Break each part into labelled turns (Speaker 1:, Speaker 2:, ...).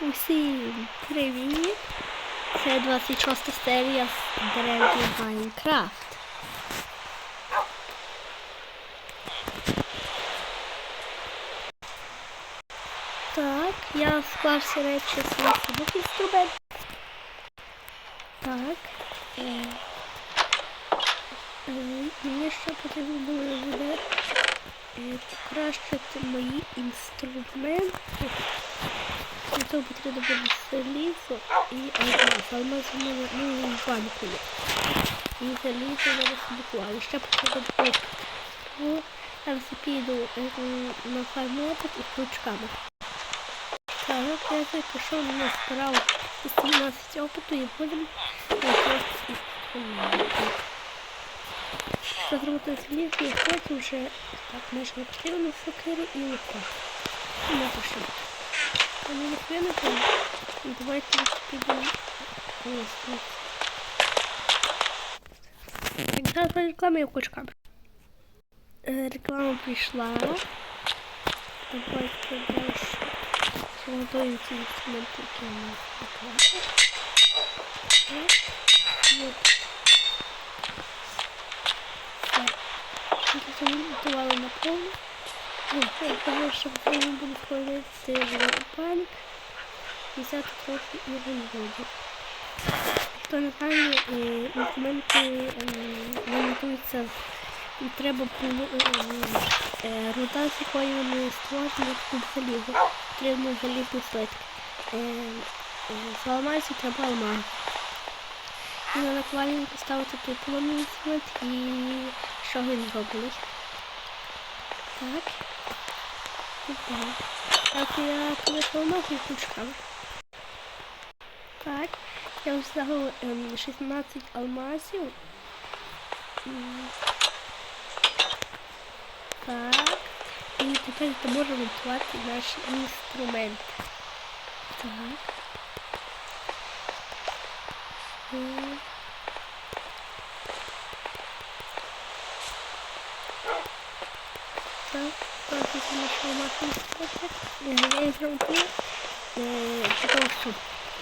Speaker 1: Усім привіт! Це 26 серія з древні Майнкрафт. Так, я склав всі речі свої собі інструмент. Так. Е, мені ще потрібно буде е, покращити мої інструменти. Того потрібно буде залізо і алмаз. Алмаз у мене ну, в банку є. І залізо зараз буквально. Ще потрібно буде. Ну, я піду на фармотик і ключками. Так, я тільки що не збирав 17 опиту і будемо Що зробити заліз і потім вже так, можна потрібно сокиру і лука. І напишу. Вони не хвилинку. Давайте підемо. Так, по рекламі я кучками. Е, Реклама прийшла. Давайте далі. Готуємо ці інструменти, у нас покладені. От. Все. Ми готували на повну. Для того, щоб вони були вкладати паник і взяти трохи іренводів. Хто не е, інструменти монтуються і треба е, руда, з якої вони створені тут. Потрібно залізні слитки. Зламається треба алмаз. І на поставити поломний інструмент і що він зробить. Так. Так. Я полетела нахуй ключками. Так, я взяла ем, 16 алмазів. М, Так. І тепер можемо монтувати наші інструменти. Так. М. Так, так, я знайшла нашу інструмент. Я їх зроблю. Для того, щоб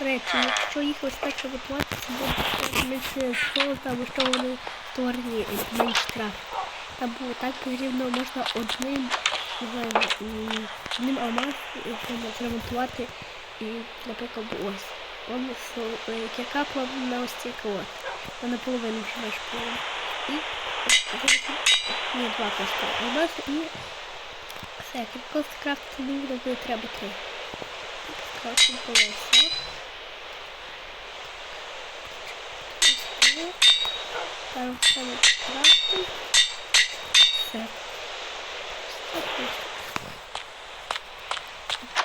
Speaker 1: речі, якщо їх ось так це буде менше золота, або що вони створені менш штраф. Та бо так потрібно можна одним, одним алмаз зремонтувати і, наприклад, ось. Он е, яке на ось ці от. На наполовину вже маєш половину. І ні, два просто. Алмаз і все. Коли крафтити не буде, треба три. Скрафтим колеса. Там саме крафтим. Все.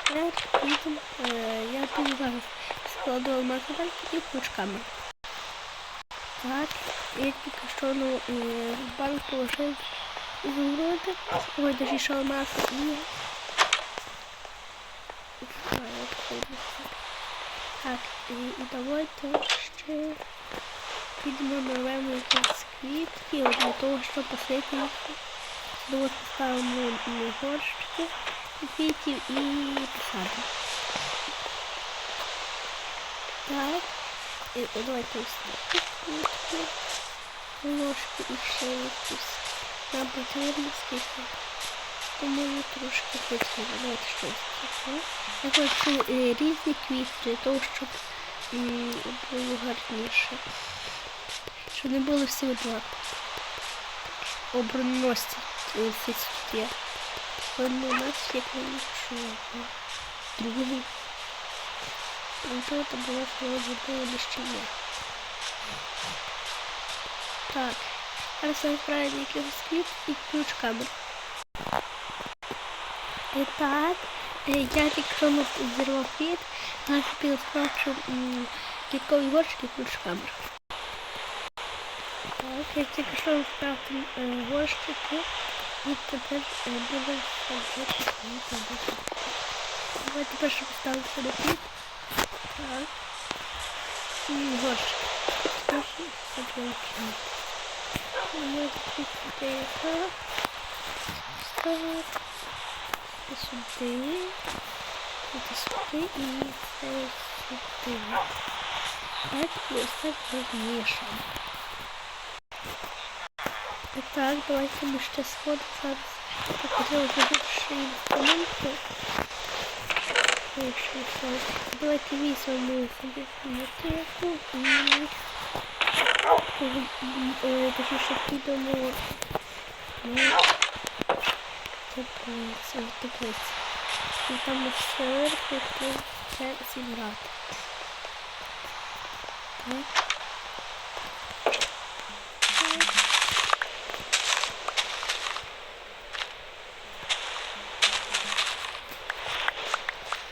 Speaker 1: Тепер підемо, е, я піду зараз складу алмазовик і ключками. Так, я тільки що ну, е, банк положив ізумруди, ой, даже ще алмаз і... Так, і, і давайте ще підемо нарвемо якісь квітки, от для того, щоб посити їх. Давайте поставимо на горщики квітів і посадимо. Так. І о, давайте ось такі квітки, ложки і ще якісь. Нам потрібно скільки. Тому трошки потрібно. Давайте щось таке. Я хочу е, різні квіти для того, щоб м, було гарніше. Щоб не були всі однакові. Оброносці е, всі тут є. Один у нас є нічого. Другий. Ну, то это было сложно, было ще є. Так. Зараз я відправлю якийсь кліп і ключ камер. І так, е, я тільки що зірвав кліп, зараз підскочу кітковий горщик і ключ камер. Так, я тільки що відправив горщики і тепер е, буду саджати кліп. Давайте перше поставимо сюди кліп. Так. І горщик. Горщик саджаємо. Ми тут так. Так. І сюди. Це сюди і це сюди. Так, і так розмішуємо. І так, давайте ми ще сходимо. Так, потрібно більше інструменти. Давайте візьмемо собі мотику і е, точніше підемо на теплицю, теплицю. І там зверху це зібрати. Так.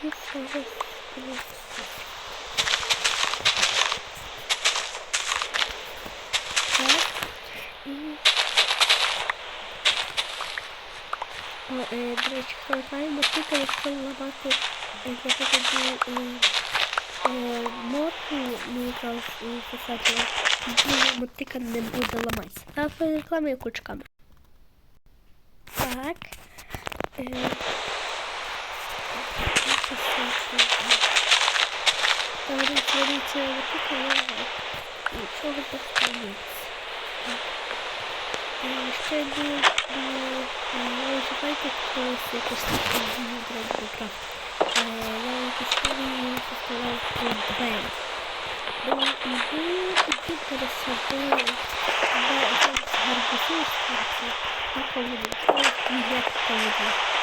Speaker 1: І зараз Так. І... Е, до речі, хватаємо тільки, якщо ламати е, я тоді е, е, морку, ну, якраз писати, ну, мотика не буде ламатися. А по рекламі кучками. Так. Е, Говорить, говорите, вот это я нічого не станеться. Ще був, ви чекайте, колись якось таке не треба крафт. Я якось старі поставляв бен. Бо іду, тоді пересадили, де зараз гарбузу скорці, і поводу. Ось як поводу.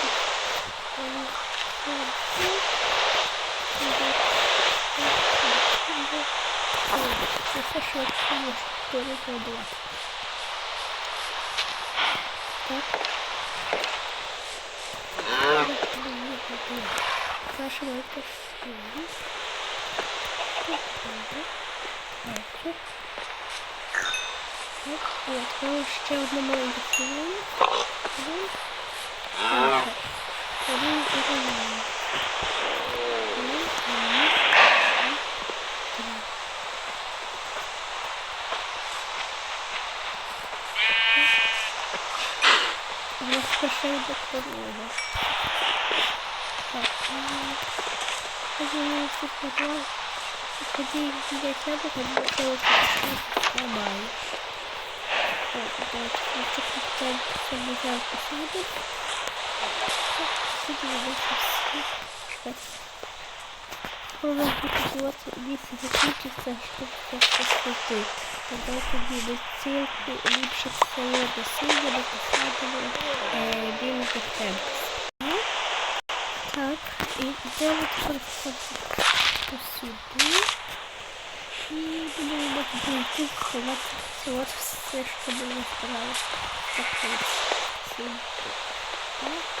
Speaker 1: пошел отсюда, что ли, пойдет. Так. Наша лайка Лайки. Так, я открою еще одну маленькую. Один, один, один. Перша йде корова. Так, ну, я все Тоді для тебе там було нормально. Якщо там все можна посадити, сюди вийшов всі. Коли культивувати місце закінчиться, щоб це. Тогда тоді без цілки ліпше село до синя, бо посадили білий кохтемпс. Так, і йдемо тепер сюди. І будемо мати йти сховати от все, що було старалося. Так ось. Так.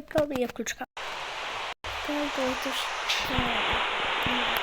Speaker 1: проєктовано є включка. Так, давайте ж.